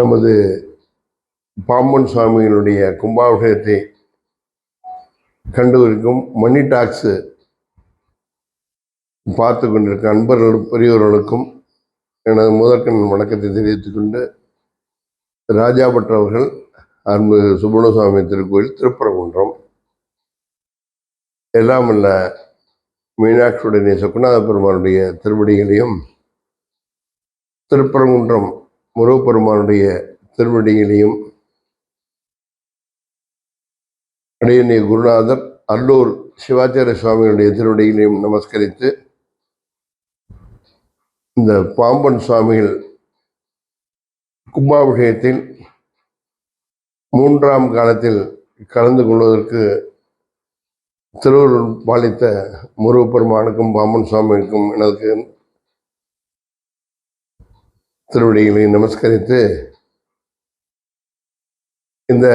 நமது பாம்பன் சுவாமியினுடைய கும்பாபிஷேகத்தை கண்டுவருக்கும் மணி டாக்ஸு பார்த்து கொண்டிருக்க அன்பர்களும் பெரியவர்களுக்கும் எனது முதற்கண் வணக்கத்தை தெரிவித்துக் கொண்டு ராஜாபட் அவர்கள் அன்பு சுப்பிரமணிய திருக்கோயில் திருப்பரங்குன்றம். எல்லாம் அல்ல மீனாட்சியுடைய சொக்குநாத பெருமானுடைய திருவடிகளையும் திருப்பரங்குன்றம் முருகப்பெருமானுடைய திருவடிகளையும் அடையனை குருநாதர் அல்லூர் சிவாச்சாரிய சுவாமிகளுடைய திருவடிகளையும் நமஸ்கரித்து இந்த பாம்பன் சுவாமிகள் கும்பாபிஷேகத்தில் மூன்றாம் காலத்தில் கலந்து கொள்வதற்கு திருவருள் பாலித்த முருகப்பெருமானுக்கும் பாம்பன் சுவாமிக்கும் எனக்கு திருவடிகளை நமஸ்கரித்து இந்த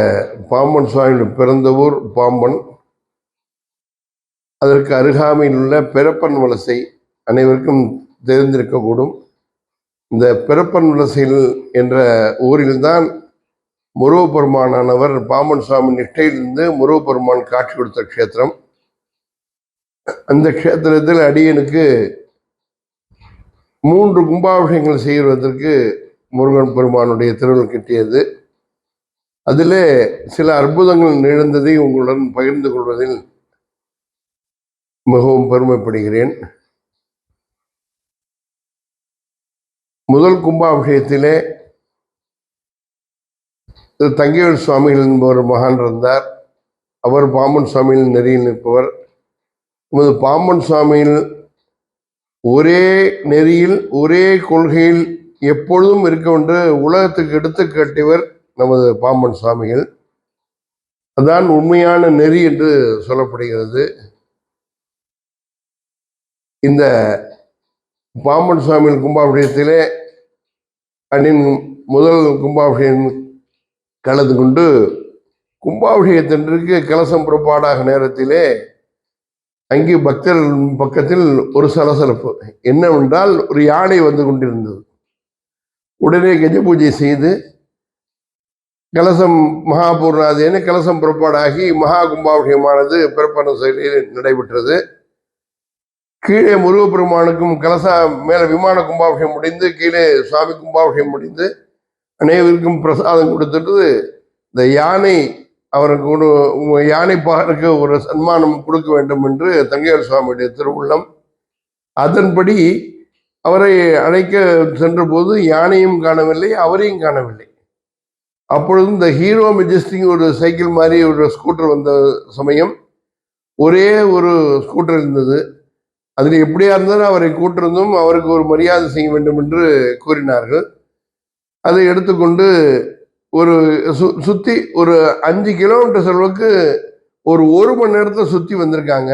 பாம்பன் சுவாமி பிறந்த ஊர் பாம்பன் அதற்கு அருகாமையில் உள்ள பிறப்பன் வலசை அனைவருக்கும் தெரிந்திருக்கக்கூடும். இந்த பிறப்பன் வலசையில் என்ற ஊரில்தான் முருகப்பெருமானானவர் பாம்பன் சுவாமி நிஷ்டையிலிருந்து முருகப்பெருமான் காட்சி கொடுத்த க்ஷேத்திரம். அந்த க்ஷேத்திரத்தில் அடியனுக்கு மூன்று கும்பாபிஷேகங்கள் செய்வதற்கு முருகன் பெருமானுடைய திருவள்ளுவர் கிட்டியது. அதிலே சில அற்புதங்கள் நிகழ்ந்ததை உங்களுடன் பகிர்ந்து கொள்வதில் மிகவும் பெருமைப்படுகிறேன். முதல் கும்பாபிஷேகத்திலே திரு தங்கையூர் சுவாமிகள் என்பவர் மகான் இருந்தார். அவர் பாம்பன் சுவாமியில் நெறியில் நிற்பவர். நமது பாம்பன் சுவாமியில் ஒரே நெறியில் ஒரே கொள்கையில் எப்பொழுதும் இருக்க என்று உலகத்துக்கு எடுத்து கட்டியவர் நமது பாம்பன் சுவாமிகள் அதான் உண்மையான நெறி என்று சொல்லப்படுகிறது. இந்த பாம்பன் சுவாமிகள் கும்பாபிஷேகத்திலே அண்ணின் முதல் கும்பாபிஷேகம் கலந்து கொண்டு கும்பாபிஷேகத்திற்கு கலசம் புறப்பாடாக நேரத்திலே அங்கே பக்தர் பக்கத்தில் ஒரு சலசலப்பு. என்னவென்றால் ஒரு யானை வந்து கொண்டிருந்தது. உடனே கஜ பூஜை செய்து கலசம் மகாபூர்ணாதேன கலசம் புறப்பாடாகி மகா கும்பாபிஷேகமானது பிறப்பான செயலில் நடைபெற்றது. கீழே முருகப்பெருமானுக்கும் கலசா மேலே விமான கும்பாபிஷேகம் முடிந்து கீழே சுவாமி கும்பாபிஷேகம் முடிந்து அனைவருக்கும் பிரசாதம் கொடுத்துட்டு இந்த யானை அவருக்கு ஒரு யானை ஒரு சன்மானம் கொடுக்க வேண்டும் என்று தங்கையார் சுவாமியுடைய திருவுள்ளம். அதன்படி அவரை அழைக்க சென்றபோது யானையும் காணவில்லை அவரையும் காணவில்லை. அப்பொழுது இந்த ஹீரோ மெஜஸ்டிக் ஒரு சைக்கிள் மாதிரி ஒரு ஸ்கூட்டர் வந்த சமயம் ஒரே ஒரு ஸ்கூட்டர் இருந்தது. அதில் எப்படியா இருந்தாலும் அவரை கூட்டிருந்தும் அவருக்கு ஒரு மரியாதை செய்ய வேண்டும் என்று கூறினார்கள். அதை எடுத்துக்கொண்டு ஒரு சு சுற்றி ஒரு அஞ்சு கிலோமீட்டர் செலவுக்கு ஒரு ஒரு மணி நேரத்தை சுற்றி வந்திருக்காங்க.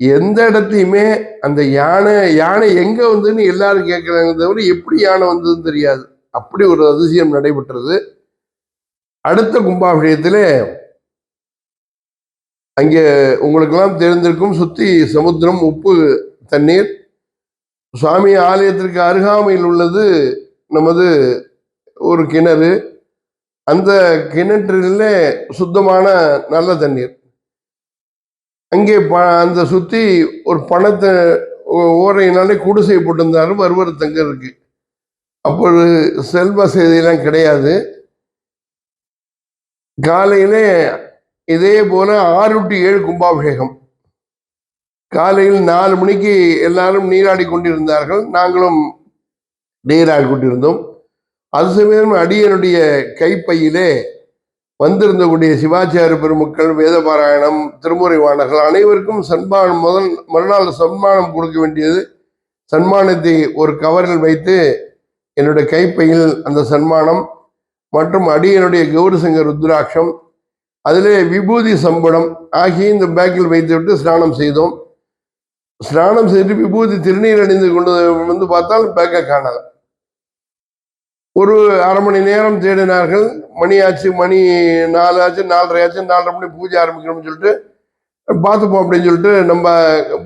எந்த இடத்தையுமே அந்த யானை யானை எங்கே வந்ததுன்னு எல்லாரும் கேட்குறாங்க தவிர எப்படி யானை வந்ததுன்னு தெரியாது. அப்படி ஒரு அதிசயம் நடைபெற்றது. அடுத்த கும்பாபிஷேகத்தில் அங்கே உங்களுக்கெல்லாம் தெரிந்திருக்கும் சுற்றி சமுத்திரம் உப்பு தண்ணீர். சுவாமி ஆலயத்திற்கு அருகாமையில் உள்ளது நமது ஒரு கிணறு. அந்த கிணற்றிலே சுத்தமான நல்ல தண்ணீர். அங்கே ப அந்த சுற்றி ஒரு பணத்தை ஓரையினாலே குடிசை போட்டிருந்தாலும் வருவர் தங்க இருக்கு அப்பொழுது செல்வ செய்தியெல்லாம் கிடையாது. காலையிலே இதே போல ஆறு டு ஏழு கும்பாபிஷேகம். காலையில் நாலு மணிக்கு எல்லாரும் நீராடி கொண்டிருந்தார்கள். நாங்களும் நீராடி கொண்டிருந்தோம். அது சமயம் அடியனுடைய கைப்பையிலே வந்திருந்தக்கூடிய சிவாச்சாரிய பெருமக்கள் வேதபாராயணம் திருமுறை வாணர்கள் அனைவருக்கும் சன்மானம் முதல் மறுநாள் சன்மானம் கொடுக்க வேண்டியது. சன்மானத்தை ஒரு கவரில் வைத்து என்னுடைய கைப்பையில் அந்த சன்மானம் மற்றும் அடியனுடைய கௌரசங்க ருத்ராட்சம் அதிலே விபூதி சம்பளம் ஆகிய இந்த பேக்கில் வைத்துவிட்டு ஸ்நானம் செய்தோம். ஸ்நானம் செய்து விபூதி திருநீர் அணிந்து கொண்டு வந்து பார்த்தால் பேக்கை காணல ஒரு அரை மணி நேரம் தேடினார்கள். மணி ஆச்சு மணி நாலு ஆச்சு நாலரை ஆச்சு நாலரை மணி பூஜை ஆரம்பிக்கணும்னு சொல்லிட்டு பார்த்துப்போம் அப்படின்னு சொல்லிட்டு நம்ம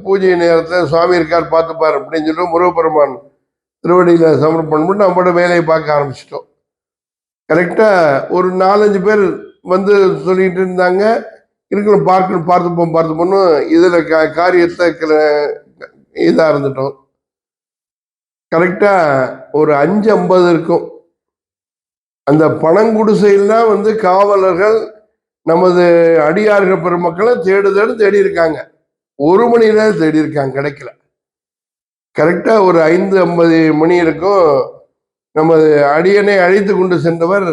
பூஜை நேரத்தில் சுவாமி இருக்கார் பார்த்துப்பார் அப்படின்னு சொல்லிட்டு முருகப்பெருமான் திருவடியில் சமர்ப்பணம் பண்ணி நம்மளோட வேலையை பார்க்க ஆரம்பிச்சிட்டோம். கரெக்டாக ஒரு நாலஞ்சு பேர் வந்து சொல்லிட்டு இருந்தாங்க. இருக்கணும் பார்க்கணும் பார்த்துப்போம் பார்த்துப்போம்னு இதில் க காரியத்தை இதாக இருந்துட்டோம். கரெக்டாக ஒரு அஞ்சு ஐம்பது இருக்கும். அந்த பணங்குடிசையெல்லாம் வந்து காவலர்கள் நமது அடியார்கள் பெருமக்களை தேடுதல் தேடி இருக்காங்க ஒரு மணி நேரம் தேடி இருக்காங்க கிடைக்கல கரெக்டா ஒரு ஐந்து ஐம்பது மணி இருக்கும். நமது அடியனை அழைத்து கொண்டு சென்றவர்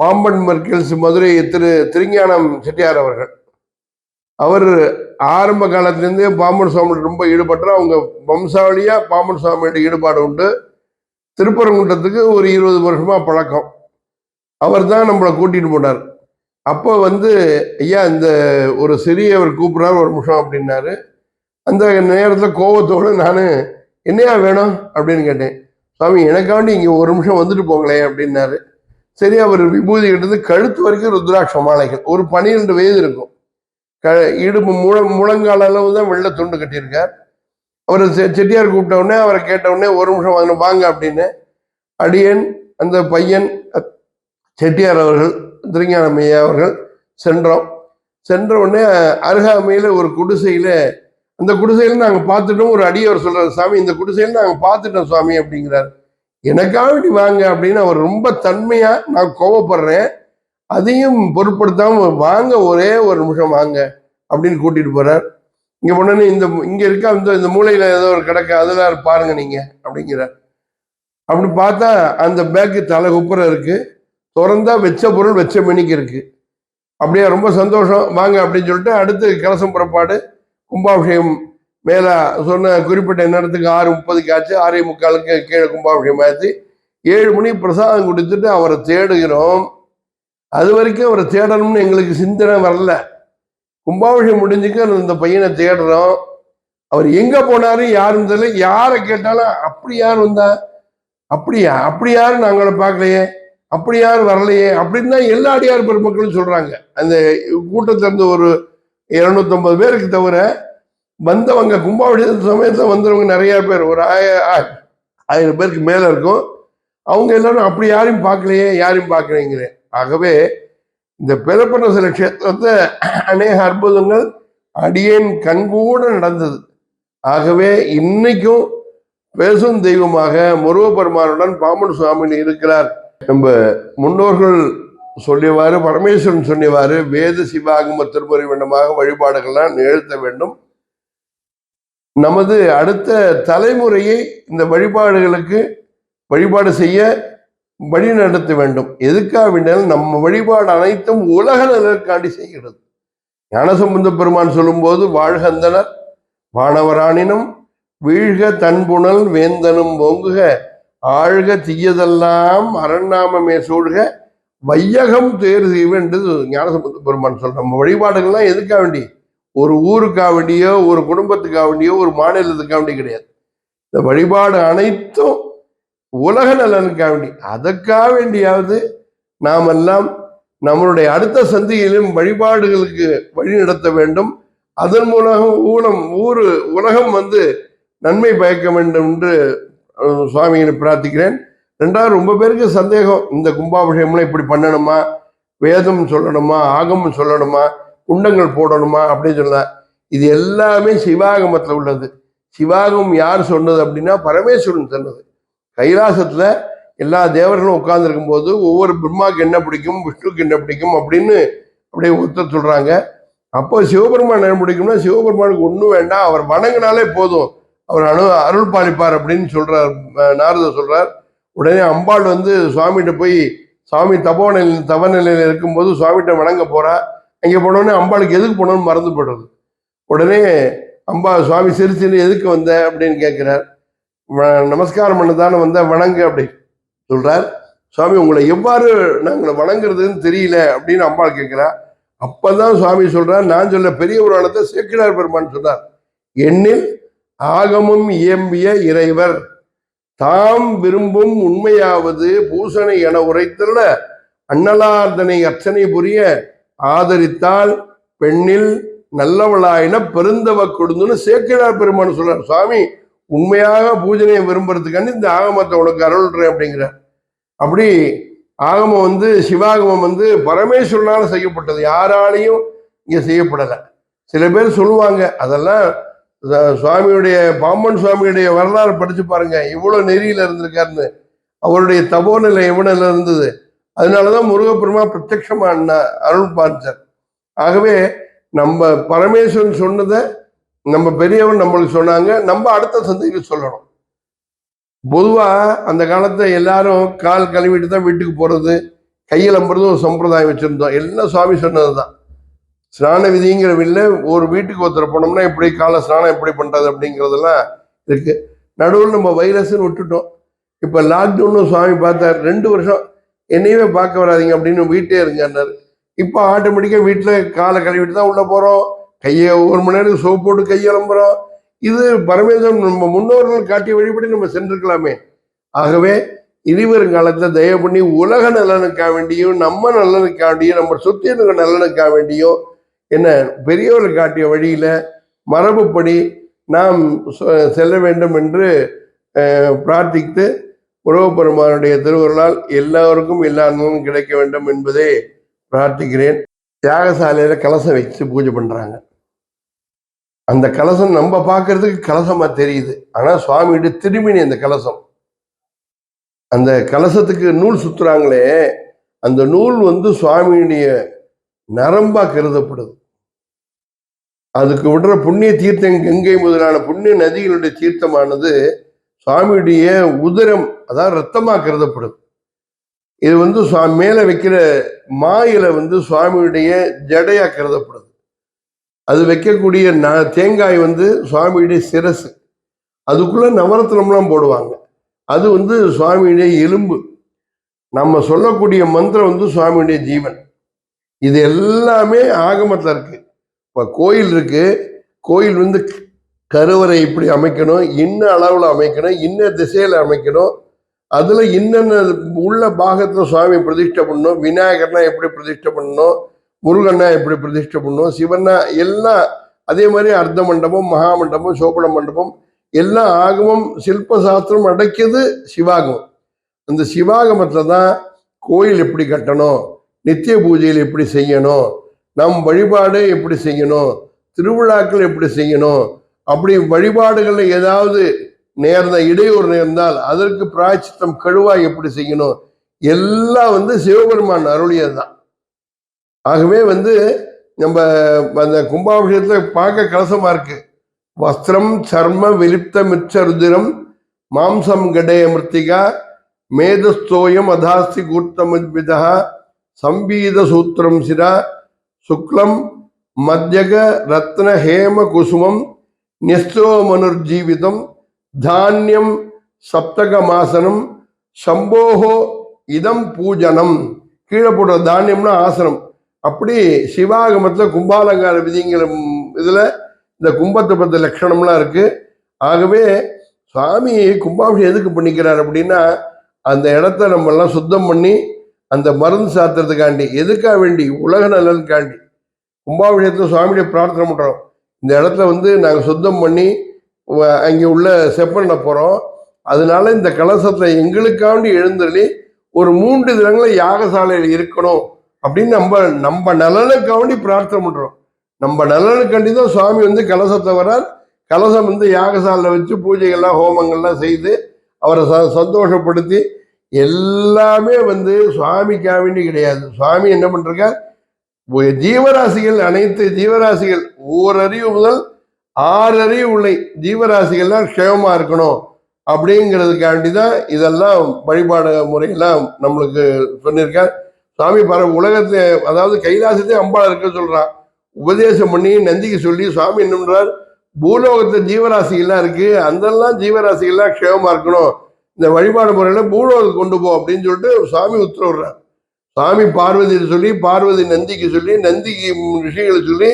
பாம்பன் மர்க்கல்ஸ் மதுரை திரு திருஞானம் செட்டியார் அவர்கள். அவர் ஆரம்ப காலத்திலேருந்தே பாம்பன் சுவாமியோட ரொம்ப ஈடுபட்டார் அவங்க வம்சாவளியா பாம்பன் சுவாமியோட ஈடுபாடு உண்டு. திருப்பரங்குன்றத்துக்கு ஒரு இருபது வருஷமா பழக்கம். அவர் தான் நம்மளை கூட்டிகிட்டு போனார். அப்போ வந்து ஐயா இந்த ஒரு சிறியவர் கூப்பிட்றாரு ஒரு நிமிஷம் அப்படின்னாரு. அந்த நேரத்தில் கோவத்தோடு நான் என்னையா வேணும்? அப்படின்னு கேட்டேன். சுவாமி எனக்காண்டி இங்கே ஒரு நிமிஷம் வந்துட்டு போங்களேன் அப்படின்னாரு. சரி அவர் விபூதி கிட்டது கழுத்து வரைக்கும் ருத்ராட்ச மாலைகள். ஒரு பன்னிரெண்டு வயது இருக்கும். க இடுப்பு முழ முழங்கால அளவு தான் வெள்ளை துண்டு கட்டியிருக்கார். அவர் செ- செட்டியார் கூப்பிட்ட உடனே அவரை கேட்ட உடனே ஒரு நிமிஷம் வாங்க வாங்க அப்படின்னு. அடியன் அந்த பையன் செட்டியார் அவர்கள் திருஞானமையா அவர்கள் சென்றோம். சென்ற உடனே அருகாமையில் ஒரு குடிசையில் அந்த குடிசையில் நாங்கள் பார்த்துட்டோம். ஒரு அடியவர் சொல்கிறார் சாமி இந்த குடிசையில் நாங்கள் பார்த்துட்டோம் சுவாமி அப்படிங்கிறார். எனக்காக இப்படி வாங்க அப்படின்னு அவர் ரொம்ப தன்மையாக நான் கோவப்படுறேன். அதையும் பொருட்படுத்தாமல் வாங்க ஒரே ஒரு நிமிஷம் வாங்க அப்படின்னு கூட்டிகிட்டு போகிறார் இங்கே உடனே இந்த இங்கே இருக்க அந்த இந்த மூலையில் ஏதோ ஒரு கிடக்கு அதில் பாருங்க நீங்கள் அப்படிங்கிறார். அப்படி பார்த்தா அந்த பேக்கு தலை குப்புற இருக்குது திறந்தா வெச்ச பொருள் வெச்ச மணிக்கு இருக்கு. அப்படியே ரொம்ப சந்தோஷம். வாங்க அப்படின்னு சொல்லிட்டு அடுத்து கலசம் புறப்பாடு கும்பாபிஷேகம் மேலே சொன்ன குறிப்பிட்ட நேரத்துக்கு ஆறு முப்பதுக்கு ஆச்சு. ஆறே முக்காலுக்கு கீழே கும்பாபிஷேகம் ஆச்சு ஏழு மணி பிரசாதம் கொடுத்துட்டு அவரை தேடுகிறோம். அது வரைக்கும் அவரை தேடணும்னு எங்களுக்கு சிந்தனை வரல. கும்பாபிஷேகம் முடிஞ்சுக்கு இந்த பையனை தேடுறோம். அவர் எங்கே போனாரு யாரும் தெரியல. யாரை கேட்டாலும் அப்படி யார் வந்தா? அப்படியா? அப்படி யாரும் நாங்களை பார்க்கலையே. அப்படி யாரும் வரலையே அப்படின்னு தான் எல்லா அடியார் பெருமக்களும் சொல்றாங்க. அந்த கூட்டத்துல இருந்து ஒரு இருநூத்தம்பது பேருக்கு தவிர வந்தவங்க கும்பாவளி சமயத்தில் வந்தவங்க நிறைய பேர் ஒரு ஆய ஆ- ஆயிரம் பேருக்கு மேல இருக்கும். அவங்க எல்லாரும் அப்படி யாரையும் பார்க்கலையே யாரையும் பார்க்கலைங்கிறேன் ஆகவே இந்த பிறப்பன சில க்ஷேத்திரத்தை அநேக அற்புதங்கள் அடியேன் கண்கூட நடந்தது. ஆகவே இன்னைக்கும் பேசும் தெய்வமாக முருகப்பெருமானுடன் பாமன் சுவாமி இருக்கிறார். நம்ம முன்னோர்கள் சொல்லியவாறு பரமேஸ்வரன் சொன்னியவாறு வேத சிவாகம திருமுறை வேண்டமாக வழிபாடுகள்லாம் நிகழ்த்த வேண்டும். நமது அடுத்த தலைமுறையை இந்த வழிபாடுகளுக்கு வழிபாடு செய்ய வழி நடத்த வேண்டும் எதுக்காவிட்டால் நம்ம வழிபாடு அனைத்தும் உலக நலனுக்காண்டி செய்கிறது. ஞானசம்பந்த பெருமான் சொல்லும்போது வாழ்கந்தனர் வானவராணினும் வீழ்க தன்புணல் வேந்தனும் ஓங்குக ஆழ்க தீயதெல்லாம் அரண்நாமமே சூழ்க வையகம் தேர் செய்வேன்றது ஞானசம்பந்த பெருமான் சொல்ற நம்ம வழிபாடுகள்லாம் எதுக்காக வேண்டி? ஒரு ஊருக்காக வேண்டியோ ஒரு குடும்பத்துக்காக வேண்டியோ ஒரு மாநிலத்துக்காக வேண்டிய கிடையாது. இந்த வழிபாடு அனைத்தும் உலக நலனுக்காக வேண்டி. அதற்காக வேண்டியாவது நாமெல்லாம் நம்மளுடைய அடுத்த சந்தியிலும் வழிபாடுகளுக்கு வழி நடத்த வேண்டும். அதன் மூலம் ஊனம் ஊரு உலகம் வந்து நன்மை பயக்க வேண்டும் என்று சுவாமிகளை பிரார்த்திக்கிறேன். ரெண்டாவது ரொம்ப பேருக்கு சந்தேகம் இந்த கும்பாபிஷேகம்லாம் இப்படி பண்ணணுமா? வேதம் சொல்லணுமா? ஆகமம் சொல்லணுமா? குண்டங்கள் போடணுமா? அப்படின்னு சொன்னார் இது எல்லாமே சிவாகமத்தில் உள்ளது. சிவாகம் யார் சொன்னது அப்படின்னா பரமேஸ்வரன் சொன்னது. கைலாசத்தில் எல்லா தேவர்களும் உட்கார்ந்துருக்கும் போது ஒவ்வொரு பிரம்மாவுக்கு என்ன பிடிக்கும் விஷ்ணுக்கு என்ன பிடிக்கும் அப்படின்னு அப்படியே ஒத்த சொல்கிறாங்க அப்போ சிவபெருமான் என்ன பிடிக்கும்னா சிவபெருமானுக்கு ஒன்றும் வேண்டாம் அவர் வணங்கினாலே போதும். அவர் அனு அருள் பாலிப்பார் அப்படின்னு சொல்றார் நாரத சொல்கிறார் சொல்றார். உடனே அம்பாள் வந்து சுவாமிகிட்ட போய் சுவாமி தபோநிலை தவநிலையில் இருக்கும்போது சுவாமிகிட்ட வணங்க போறா. அங்கே போனோடனே அம்பாளுக்கு எதுக்கு போனோம்னு மறந்து போடுறது உடனே அம்பா சுவாமி சிரிச்சுன்னு எதுக்கு வந்த? அப்படின்னு கேட்குறார். நமஸ்காரம் பண்ண தானே வந்த வணங்கு அப்படி சொல்றார். சுவாமி உங்களை எவ்வாறு நாங்கள் வணங்குறதுன்னு தெரியல அப்படின்னு அம்பாள் கேட்குறாள் அப்போ தான் சுவாமி சொல்கிறார் நான் சொல்ல பெரிய புராணத்தை சேக்கிழார் பெருமான் சொன்னார். எண்ணில் ஆகமும் இயம்பிய இறைவர். தாம் விரும்பும் உண்மையாவது பூசணை என உரைத்துள்ள அன்னலார்தனை அர்ச்சனை புரிய ஆதரித்தால் பெண்ணில் நல்லவளாயின பெருந்தவ கொடுந்துன்னு சேக்கிழார் பெருமான் சொல்றார். சுவாமி உண்மையாக பூஜனையை விரும்புறதுக்காண்டி இந்த ஆகமத்தை உனக்கு அருள்றேன் அப்படிங்கிறார். அப்படி ஆகமம் வந்து சிவாகமம் வந்து பரமேஸ்வரனால செய்யப்பட்டது. யாராலையும் இங்க செய்யப்படலை. சில பேர் சொல்லுவாங்க அதெல்லாம் சுவாமியுடைய பாம்பன் சுவாமியுடைய வரலாறு படிச்சு பாருங்க. இவ்வளவு நெறியில இருந்திருக்காருன்னு. அவருடைய தபோநிலை எவ்வளவு இருந்தது? அதனாலதான் முருகப்பெருமா பிரத்யட்சமா அண்ணா- அருள் பார்த்தார் ஆகவே நம்ம பரமேஸ்வரன் சொன்னதை நம்ம பெரியவன் நம்மளுக்கு சொன்னாங்க. நம்ம அடுத்த சந்தைக்கு சொல்லணும். பொதுவா அந்த காலத்துல எல்லாரும் கால் கழுவிட்டு தான் வீட்டுக்கு போறது கையில் அம்புறது ஒரு சம்பிரதாயம் வச்சிருந்தோம். எல்லாம் சுவாமி சொன்னதுதான். ஸ்நான விதிங்கிற வில்ல ஒரு வீட்டுக்கு ஒருத்தர் போனோம்னா எப்படி காலை ஸ்நானம் எப்படி பண்ணுறது அப்படிங்கிறதெல்லாம் இருக்குது நடுவில் நம்ம வைரஸ்ன்னு விட்டுட்டோம். இப்போ லாக்டவுன்னு சுவாமி பார்த்தார். ரெண்டு வருஷம் என்னையுமே பார்க்க வராதீங்க அப்படின்னு வீட்டே இருங்கன்னாரு இப்போ ஆட்டோமேட்டிக்காக வீட்டில் காலை கழுவிட்டு தான் உள்ளே போகிறோம் கையை ஒரு மணி நேரத்துக்கு சோப்பு போட்டு கையெழும்புறோம் இது பரமேஸ்வரன் நம்ம முன்னோர்கள் காட்டிய வழிபடி நம்ம சென்றிருக்கலாமே. ஆகவே இனிவரும் காலத்தில் தயவு பண்ணி உலக நலனுக்காக வேண்டியும் நம்ம நலனுக்காக வேண்டியும் நம்ம சுற்றி இருக்கிற நலனுக்காக வேண்டியும் என்ன பெரியவர் காட்டிய வழியில் மரபுப்படி நாம் செல்ல வேண்டும் என்று பிரார்த்தித்து உறவுப்பெருமானுடைய திருவருளால் எல்லாருக்கும் எல்லா நலனும் கிடைக்க வேண்டும் என்பதே பிரார்த்திக்கிறேன். தியாகசாலையில் கலசம் வச்சு பூஜை பண்ணுறாங்க அந்த கலசம் நம்ம பார்க்கறதுக்கு கலசமாக தெரியுது. ஆனால் சுவாமிகிட்ட திரும்பினி அந்த கலசம். அந்த கலசத்துக்கு நூல் சுற்றுறாங்களே அந்த நூல் வந்து சுவாமியுடைய நரம்பாக கருதப்படுது. அதுக்கு விடுற புண்ணிய தீர்த்தம் கங்கை முதலான புண்ணிய நதிகளுடைய தீர்த்தமானது சுவாமியுடைய உதரம் அதாவது ரத்தமாக கருதப்படுது இது வந்து சுவா- மேலே வைக்கிற மாயில வந்து சுவாமியுடைய ஜடையா கருதப்படுது அது வைக்கக்கூடிய ந- தேங்காய் வந்து சுவாமியுடைய சிரசு. அதுக்குள்ள நவரத்னம்லாம் போடுவாங்க. அது வந்து சுவாமியுடைய எலும்பு. நம்ம சொல்லக்கூடிய மந்திரம் வந்து சுவாமியுடைய ஜீவன். இது எல்லாமே ஆகமத்தில் இருக்கு. இப்போ கோயில் இருக்கு. கோயில் வந்து கருவறை இப்படி அமைக்கணும். இன்ன அளவில் அமைக்கணும். இன்ன திசையில் அமைக்கணும். அதில் இன்னென்ன உள்ள பாகத்தில் சுவாமி பிரதிஷ்டை பண்ணணும். விநாயகர்னா எப்படி பிரதிஷ்டை பண்ணணும். முருகன்னா எப்படி பிரதிஷ்டை பண்ணணும். சிவன்னா எல்லாம் அதே மாதிரி அர்த்த மண்டபம் மகா மண்டபம் சோபன மண்டபம் எல்லா ஆகமம் சில்ப சாஸ்திரம் அடைக்கிறது சிவாகமம். அந்த சிவாகமத்தில் தான் கோயில் எப்படி கட்டணும் நித்திய பூஜையில் எப்படி செய்யணும் நம் வழிபாடு எப்படி செய்யணும்? திருவிழாக்கள் எப்படி செய்யணும்? அப்படி வழிபாடுகளில் ஏதாவது நேர்ந்த இடையூறு நேர்ந்தால் அதற்கு பிராய்ச்சித்தம் கழுவா எப்படி செய்யணும்? எல்லாம் வந்து சிவபெருமான் அருளியது தான் ஆகவே வந்து நம்ம அந்த கும்பாபிஷேகத்தில் பார்க்க கலசமாக இருக்கு. வஸ்திரம் சர்ம விலிப்த மிச்சருதிரம் மாம்சம் கடய மிருத்திகா மேதஸ்தோயம் அதாஸ்தி கூர்த்தமிதா சம்பீத சூத்திரம் சிரா சுக்லம் மத்யக ரத்ன ஹேம குசுமம் நிஸ்தோமனுர்ஜீவிதம் தானியம் சப்தகமாசனம் சம்போகோ இதம் பூஜனம். கீழே போடுற தானியம்னா ஆசனம். அப்படி சிவாகமத்தில் கும்பாலங்கார விதிங்கிற இதில் இந்த கும்பத்தை பத்த லட்சணம்லாம் இருக்கு. ஆகவே சுவாமி கும்பாபிஷேகம் எதுக்கு பண்ணிக்கிறார் அப்படின்னா அந்த இடத்த நம்ம எல்லாம் சுத்தம் பண்ணி அந்த மருந்து சாத்துறதுக்காண்டி எதுக்காக வேண்டி உலக நலனுக்காண்டி கும்பாபிஷேகத்தில் சுவாமியுடைய பிரார்த்தனை பண்ணுறோம் இந்த இடத்துல வந்து நாங்கள் சுத்தம் பண்ணி அங்கே உள்ள செப்பண்ண போகிறோம் அதனால இந்த கலசத்தில் எங்களுக்காண்டி எழுந்தருளி ஒரு மூன்று தினங்களை யாகசாலையில் இருக்கணும் அப்படின்னு நம்ம நம்ம நலனுக்காண்டி பிரார்த்தனை பண்ணுறோம் நம்ம நலனுக்காண்டி தான் சுவாமி வந்து கலசத்தை வரார் கலசம் வந்து யாகசாலையில் வச்சு பூஜைகள்லாம் ஹோமங்கள்லாம் செய்து அவரை ச சந்தோஷப்படுத்தி எல்லாமே வந்து சுவாமிக்காக வேண்டி கிடையாது. சுவாமி என்ன பண்ணிருக்கார் ஜீவராசிகள் அனைத்து ஜீவராசிகள் ஓரறிவு முதல் ஆறறிவு உள்ள ஜீவராசிகள்லாம் க்ஷேமமாக இருக்கணும் அப்படிங்கிறதுக்காண்டி தான் இதெல்லாம் வழிபாடு முறையெல்லாம் நம்மளுக்கு சொல்லியிருக்கார். சுவாமி பர உலகத்தை அதாவது கைலாசத்தை அம்பாள் இருக்க சொல்கிறான் உபதேசம் பண்ணி நந்திக்கு சொல்லி சுவாமி என்னன்றார் பூலோகத்தை ஜீவராசிகள்லாம் இருக்குது அந்தெல்லாம் ஜீவராசிகள்லாம் க்ஷேமமாக இருக்கணும் இந்த வழிபாடு முறையில் பூலோகத்துக்கு கொண்டு போ அப்படின்னு சொல்லிட்டு சுவாமி உத்தரவுறார் சுவாமி பார்வதியை சொல்லி பார்வதி நந்திக்கு சொல்லி நந்திக்கு ரிஷிகளை சொல்லி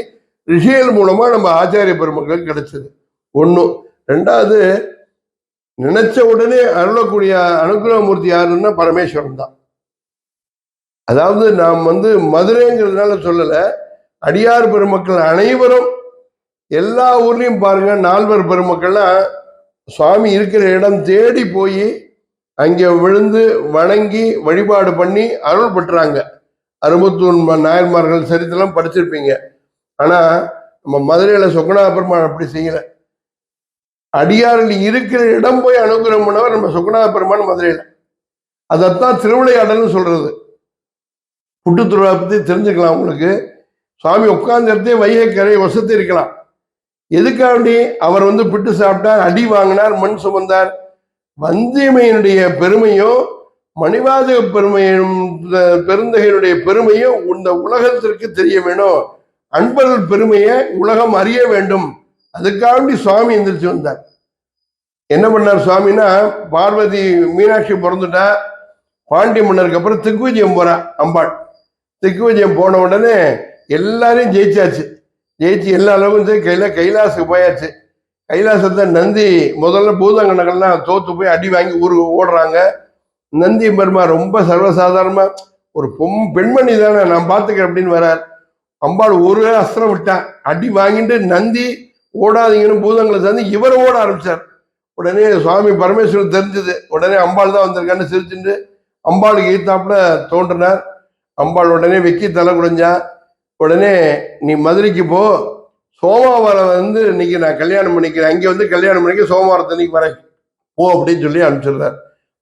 ரிஷிகள் மூலமா நம்ம ஆச்சாரிய பெருமக்களுக்கு கிடைச்சது. ஒன்றும் ரெண்டாவது நினைச்ச உடனே அருளக்கூடிய அனுகிரகமூர்த்தி யாருன்னா பரமேஸ்வரன் தான். அதாவது நாம் வந்து மதுரைங்கிறதுனால சொல்லலை அடியார் பெருமக்கள் அனைவரும் எல்லா ஊர்லேயும் பாருங்க நால்வர் பெருமக்கள்லாம் சுவாமி இருக்கிற இடம் தேடி போய் அங்கே விழுந்து வணங்கி வழிபாடு பண்ணி அருள் பெற்றாங்க. அறுபத்தூன் நாயன்மார்கள் சரித்திரம் படிச்சிருப்பீங்க. ஆனா நம்ம மதுரையில சொக்கநாத பெருமான் அப்படி செய்யல. அடியாரில் இருக்கிற இடம் போய் அனுகிரகம் பண்ணவர் நம்ம சொக்கநாத பெருமான் மதுரையில. அதைத்தான் திருவிளையாடல்னு சொல்றது. புட்டுத்துருவா பத்தி தெரிஞ்சுக்கலாம் உங்களுக்கு. சுவாமி உட்கார்ந்த இடத்தே வைகை கரை வசதி இருக்கலாம். எதுக்காண்டி? அவர் வந்து பிட்டு சாப்பிட்டார் அடி வாங்கினார் மண் சுமந்தார். வந்தியமையினுடைய பெருமையும் மணிவாதக பெருமையும் பெருந்தகையினுடைய பெருமையும் இந்த உலகத்திற்கு தெரிய வேணும். அன்பர்கள் பெருமையை உலகம் அறிய வேண்டும். அதுக்காண்டி சுவாமி எந்திரிச்சு வந்தார். என்ன பண்ணார் சுவாமினா பார்வதி மீனாட்சி பிறந்துட்டா பாண்டி மன்னருக்கு அப்புறம் திக்குவிஜயம் போறா அம்பாள். திக்குவிஜயம் போன உடனே எல்லாரையும் ஜெயிச்சாச்சு. ஜெயிச்சு எல்லா அளவுக்கும் சரி கையில கைலாசுக்கு போயாச்சு. கைலாசத்தை நந்தி முதல்ல பூதங்கணங்கள்லாம் தோத்து போய் அடி வாங்கி ஊருக்கு ஓடுறாங்க. நந்தி பெருமா ரொம்ப சர்வசாதாரணமாக ஒரு பொம் பெண்மணி தானே நான் பார்த்துக்கிறேன் அப்படின்னு வரார். அம்பாள் ஒரு அஸ்திரம் விட்டேன் அடி வாங்கிட்டு நந்தி ஓடாதீங்கன்னு பூதங்களை சேர்ந்து இவர் ஓட ஆரம்பித்தார் உடனே சுவாமி பரமேஸ்வரன் தெரிஞ்சது. உடனே அம்பாள் தான் வந்திருக்கான்னு சிரிச்சுட்டு அம்பாளுக்கு ஈத்தாப்புல தோன்றினார். அம்பாள் உடனே வெக்கி தலை குடைஞ்சா உடனே நீ மதுரைக்கு போ சோமவாரம் வந்து இன்னைக்கு நான் கல்யாணம் பண்ணிக்கிறேன். அங்கே வந்து கல்யாணம் பண்ணிக்க சோமவாரத்தன்னைக்கு வரேன். போ அப்படின்னு சொல்லி அனுப்பிச்சிடுறார்.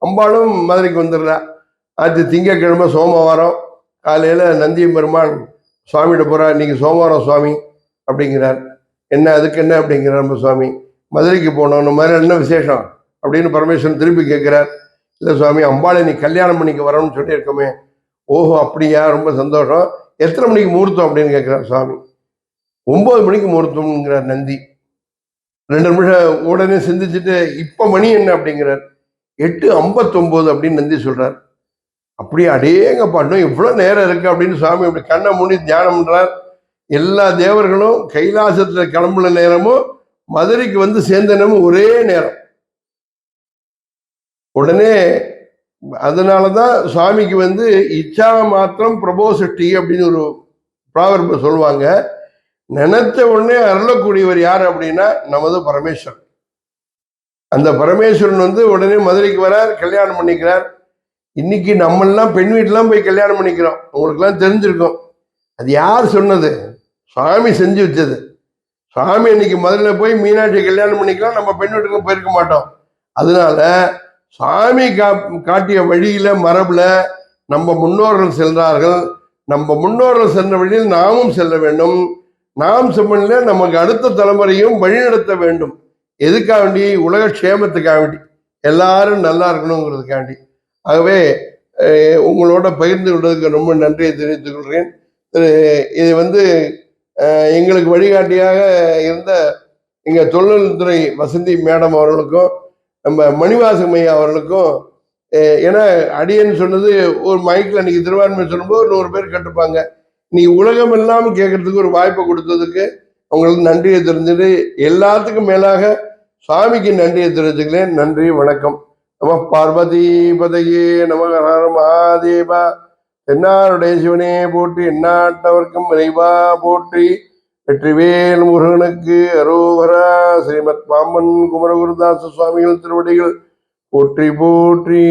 அம்பாளும் மதுரைக்கு வந்துடுறா. அடுத்து திங்கக்கிழமை சோமவாரம். காலையில் நந்தியம் பெருமான் சுவாமிகிட்ட போகிறா இன்னைக்கு சோமவாரம் சுவாமி அப்படிங்கிறார். என்ன அதுக்கு என்ன? அப்படிங்கிறார் நம்ம சுவாமி மதுரைக்கு போனோம் இந்த மாதிரி என்ன விசேஷம்? அப்படின்னு பரமேஸ்வரன் திருப்பி கேட்குறார். இல்லை சுவாமி அம்பாளை நீ கல்யாணம் பண்ணிக்க வரணும்னு சொல்லியிருக்கோமே. ஓஹோ அப்படியா? ரொம்ப சந்தோஷம். எத்தனை மணிக்கு முகூர்த்தம்? அப்படின்னு கேட்குறார் சுவாமி. ஒன்பது மணிக்கு முகூர்த்தம்ங்கிறார் நந்தி. ரெண்டு நிமிஷம் உடனே சிந்திச்சுட்டு இப்போ மணி என்ன? அப்படிங்கிறார். எட்டு ஐம்பத்தொம்போது அப்படின்னு நந்தி சொல்கிறார் அப்படியே அடேங்க பாட்டோம் இவ்வளோ நேரம் இருக்குது அப்படின்னு சுவாமி அப்படி கண்ணை மூடி தியானம் பண்ணுறார் எல்லா தேவர்களும் கைலாசத்தில் கிளம்புன நேரமும் மதுரைக்கு வந்து சேர்ந்த நேரமும் ஒரே நேரம். உடனே அதனாலதான் சுவாமிக்கு வந்து இச்சா மாத்திரம் பிரபோசட்டி அப்படின்னு ஒரு ப்ராவர்ப சொல்லுவாங்க. நினைத்த உடனே அருளக்கூடியவர் யார் அப்படின்னா நமது பரமேஸ்வரன். அந்த பரமேஸ்வரன் வந்து உடனே மதுரைக்கு வரார் கல்யாணம் பண்ணிக்கிறார். இன்னைக்கு நம்மெல்லாம் பெண் வீட்டெலாம் போய் கல்யாணம் பண்ணிக்கிறோம். உங்களுக்குலாம் தெரிஞ்சிருக்கும். அது யார் சொன்னது? சுவாமி செஞ்சு வச்சது. சுவாமி இன்னைக்கு மதுரையில் போய் மீனாட்சி கல்யாணம் பண்ணிக்கலாம் நம்ம பெண் வீட்டுக்கு போயிருக்க மாட்டோம். அதனால சுவாமி கா காட்டிய வழியில் மரபில் நம்ம முன்னோர்கள் சென்றார்கள் நம்ம முன்னோர்கள் சென்ற வழியில் நாமும் செல்ல வேண்டும். நாம் செம்மனில நமக்கு அடுத்த தலைமுறையும் வழிநடத்த வேண்டும். எதுக்காண்டி? வேண்டி உலக க்ஷேமத்துக்காண்டி. எல்லாரும் நல்லா இருக்கணுங்கிறதுக்காண்டி. ஆகவே உங்களோட பகிர்ந்து கொண்டதுக்கு ரொம்ப நன்றியை தெரிவித்துக் கொள்கிறேன். இது வந்து எங்களுக்கு வழிகாட்டியாக இருந்த எங்கள் தொழில்துறை வசந்தி மேடம் அவர்களுக்கும் நம்ம மணிவாசம் ஐயா அவர்களுக்கும் ஏன்னா அடியன்னு சொன்னது ஒரு மைக்கில் அன்னைக்கு திருவான்மை சொல்லும்போது நூறு பேர் கட்டுப்பாங்க நீ உலகம் எல்லாம் கேட்கறதுக்கு ஒரு வாய்ப்பை கொடுத்ததுக்கு உங்களுக்கு நன்றியை தெரிஞ்சுட்டு எல்லாத்துக்கும் மேலாக சுவாமிக்கு நன்றியை தெரிஞ்சுக்கிறேன். நன்றி வணக்கம். நம பார்வதி பதையே நமகர மகாதேவா. என்னாருடைய சிவனே போற்றி எந்நாட்டவர்க்கும் இறைவா போற்றி. வெற்றிவேல் முருகனுக்கு அரோகரா. ஸ்ரீமத் பாம்பன் குமரகுருதாச சுவாமிகள் திருவடிகள் போற்றி போற்றி.